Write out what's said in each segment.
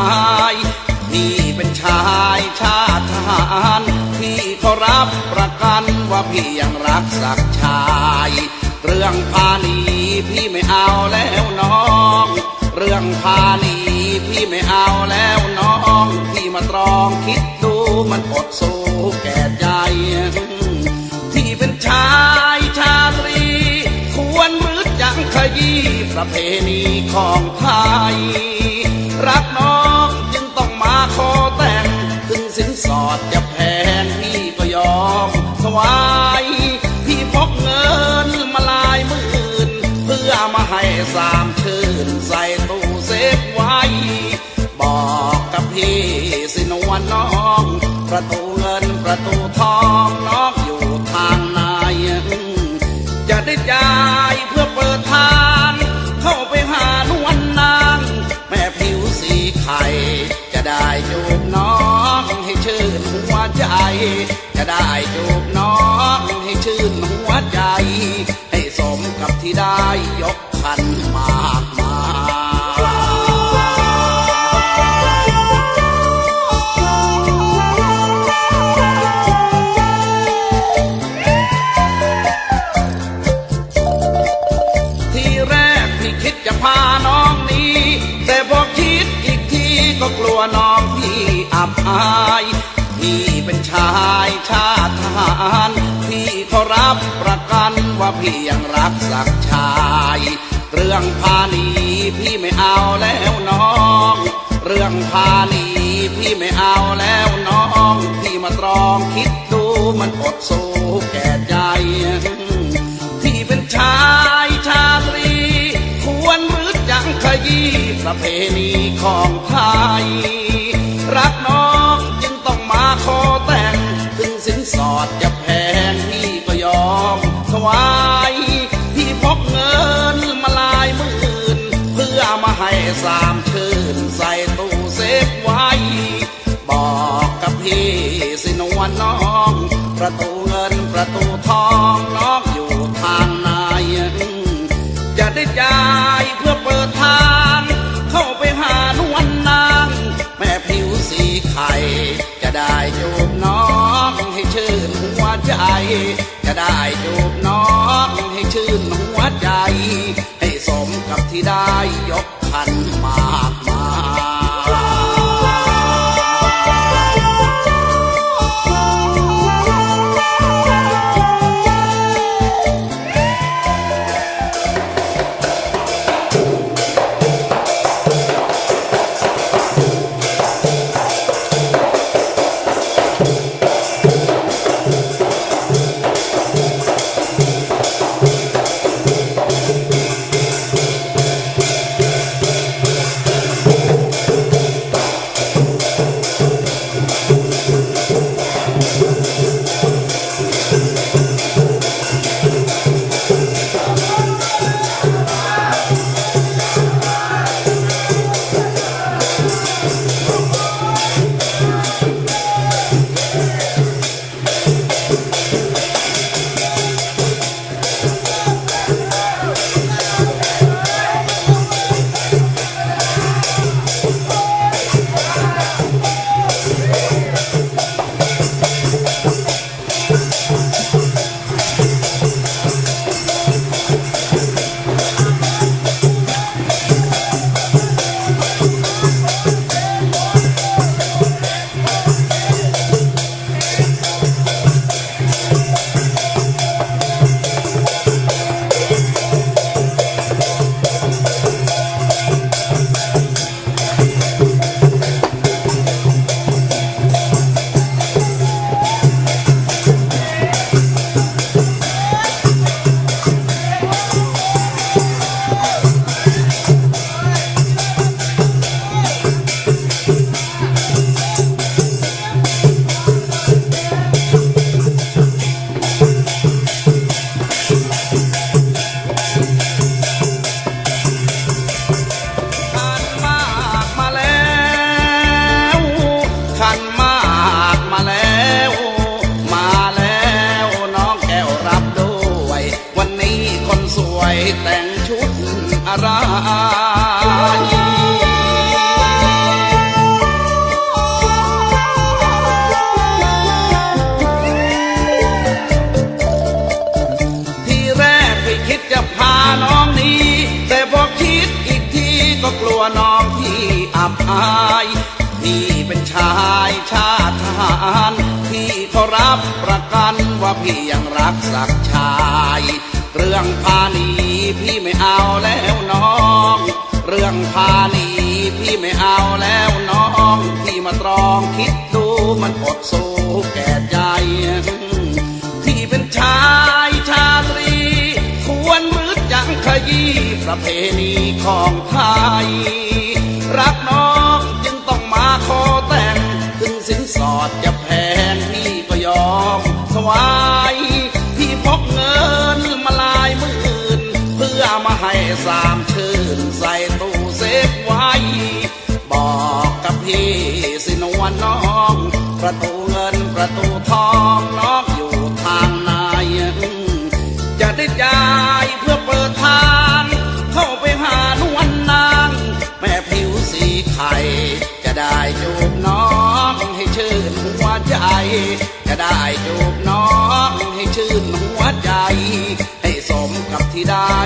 อายพี่เป็นชายชาติทหารพี่ขารับประกันว่าพี่ยังรักสักชาย เรื่องพาหนีพี่ไม่เอาแล้วน้อง เรื่องพาหนีพี่ไม่เอาแล้วน้อง พี่มาตรองคิดดูมันอดสู้แก่ใจที่เป็นชายชาตรี ควรมืดยังขยี้ประเพณีของไทย รักน้อง ประตูเงินประตูทองน้องอยู่ทางไหนจะได้จ่ายเพื่อเปิดทางเข้าไปหานวลนาง แม่ผิวสีไข่ จะได้จูบน้องให้ชื่นหัวใจ จะได้จูบน้องให้ชื่นหัวใจ ให้สมกับที่ได้ยกขันมาก พี่ยังรักสักชาย เรื่องพาหนีพี่ไม่เอาแล้วน้อง เรื่องพาหนีพี่ไม่เอาแล้วน้อง พี่มาตรองคิดดูมันอดสู้แก่ใจที่เป็นชายชาตรี ควรมืดยังขยี้ประเพณีของไทย รักน้องจึงต้องมาขอแต่ง ถึงสินสอดจะ จะได้จูบน้องให้ชื่นหัวใจ ให้สมกับที่ได้ยกขันมาก ชายชาติทหารที่เขารับประกันว่าพี่ยังรักสักชาย เรื่องพาหนีพี่ไม่เอาแล้วน้อง เรื่องพาหนีพี่ไม่เอาแล้วน้องพี่มาตรองคิดดูมันอดสู้แก่ใจที่เป็นชายชาตรี ควรมืดยังขยี้ประเพณีของไทย รักน้อง สามชื่นใส่ตู้เซฟไว้ บอกกับพี่สินวลน้อง ประตูเงินประตูทองน้องอยู่ทางไหนจะได้จ่ายเพื่อเปิดทาง เข้าไปหานวลนาง แม่ผิวสีไข่จะได้จูบน้องให้ชื่นหัวใจ จะได้จูบน้องให้ชื่นหัวใจ ให้สมกับที่ได้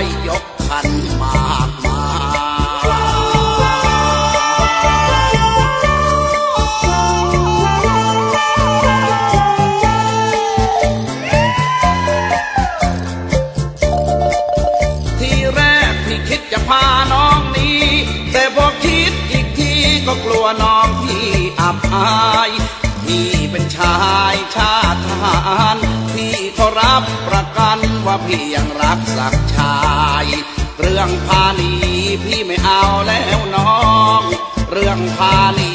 กลัวน้องพี่อับอายพี่เป็นชายชาติทหารพี่เขารับประกันว่าพี่ยังรักสักชาย เรื่องพาหนีพี่ไม่เอาแล้วน้อง เรื่องพาหนี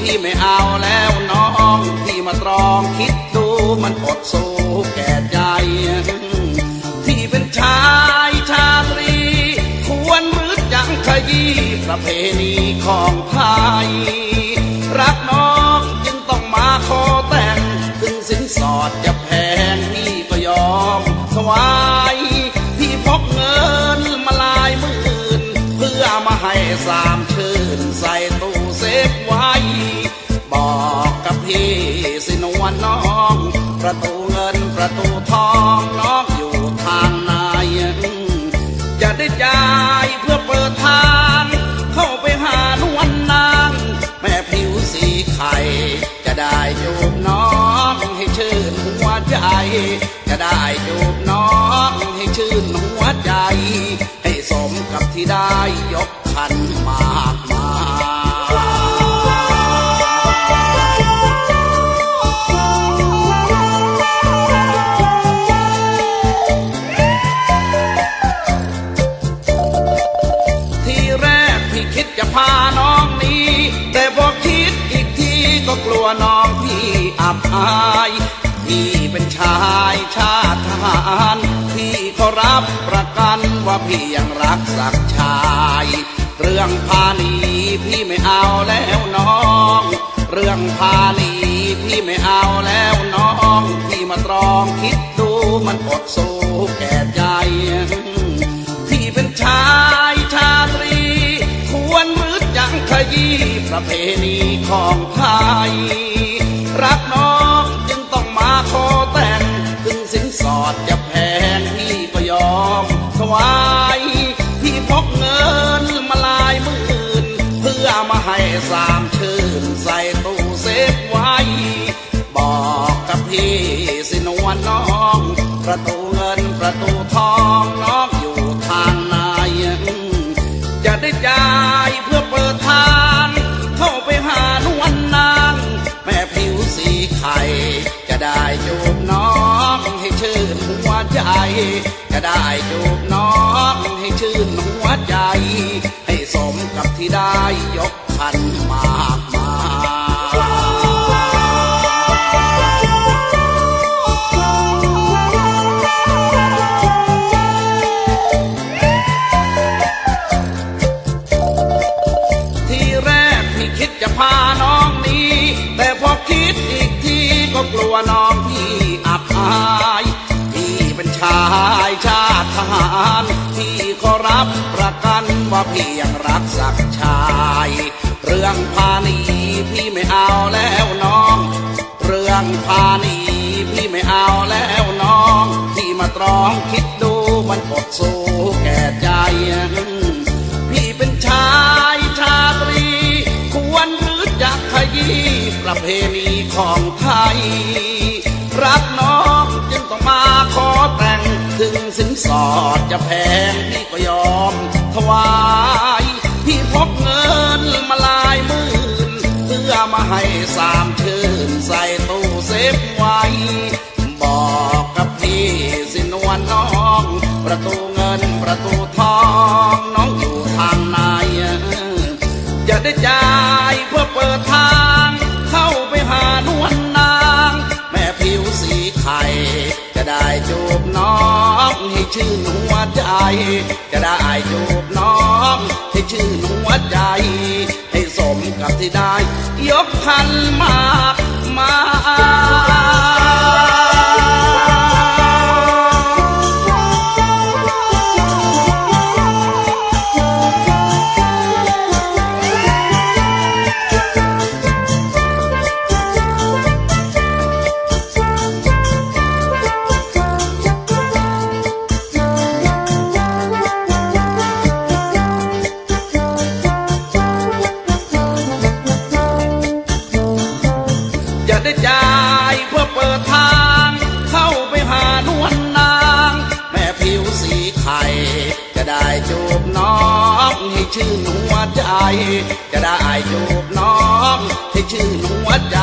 พี่ไม่เอาแล้วน้อง พี่มาตรองคิดดูมันอดสู้แก่ใจ ประเพณีของไทย รักน้องจึงต้องมาขอแต่ง ถึงสินสอดจะแพงพี่ก็ยอมถวายพี่พกเงินมาลายหมื่น เพื่อมาให้สามชื่นใส่ตู้เซฟไว้ บอกกับพี่สินวลน้อง ประตูเงินประตูทองน้องอยู่ทางไหนจะได้จ่า จะได้จูบน้องให้ชื่นหัวใจ จะได้จูบน้องให้ชื่นหัวใจ ให้สมกับที่ได้ยกขันมากมา พี่ยังรักสักชาย เรื่องพาหนีพี่ไม่เอาแล้วน้อง เรื่องพาหนีพี่ไม่เอาแล้วน้อง พี่มาตรองคิดดูมันอดสู้แก่ใจที่เป็นชายชาตรี ควรมืดยังขยี้ประเพณีของไทย รักน้องจึงต้องมาขอแต่งถึงสินสอดจะแพงพี่ก็ยอมถวา สามชื่นใส่ตู้เซฟไว้ บอกกับพี่สินวลน้อง ประตูเงินประตูทองน้องอยู่ทางไหนจะได้จ่ายเพื่อเปิดทางเข้าไปหานวลนางแม่ผิวสีไข่จะได้จูบน้องให้ชื่นหัวใจ จะได้จูบน้อง สมกับที่ได้ยกขันมาาพี่ยังรักสักชาย เรื่องพาณีพี่ไม่เอาแล้วน้อง เรื่องพาณีพี่ไม่เอาแล้วน้อง ที่มาตรองคิดดูมันอดสู้แก่ใจ พี่เป็นชายชาตรี ควรหรือจะขยี้ประเพณีของไทย สอดจะแพงพี่ก็ยอมถวายพี่พกเงินมาลายหมื่นเพื่อมาให้สามชื่นใส่ตู้เซฟไว้ บอกกับพี่สินวลน้อง ประตู จจะได้จูบน้องให้ชื่นหัวใจ ให้สมกับที่ได้ ยกพันมา จะได้จูบน้องให้ชื่นหัวใจ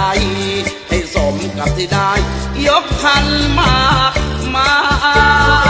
ให้สมกับที่ได้ ยกคันมา มา